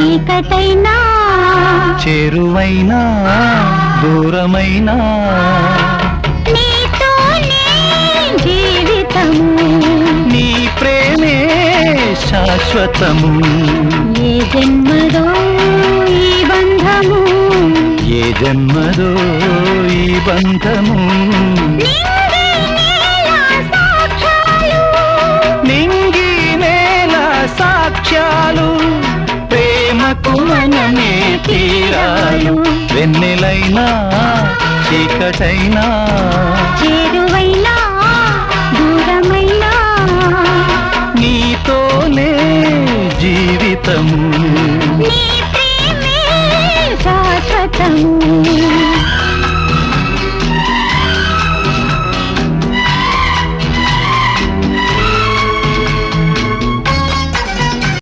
చీకటైనా చేరువైనా దూరమైనా. నీతోనే జీవితము. నీ ప్రేమే శాశ్వతము. ఏ జన్మదో ఈ బంధము. ఏ జన్మదో ఈ బంధము. ప్రేమకు మనమే తీరాలు. వెన్నెలైనా చీకటైనా. చేరువైనా దూరమైనా. నీతోనే జీవితము.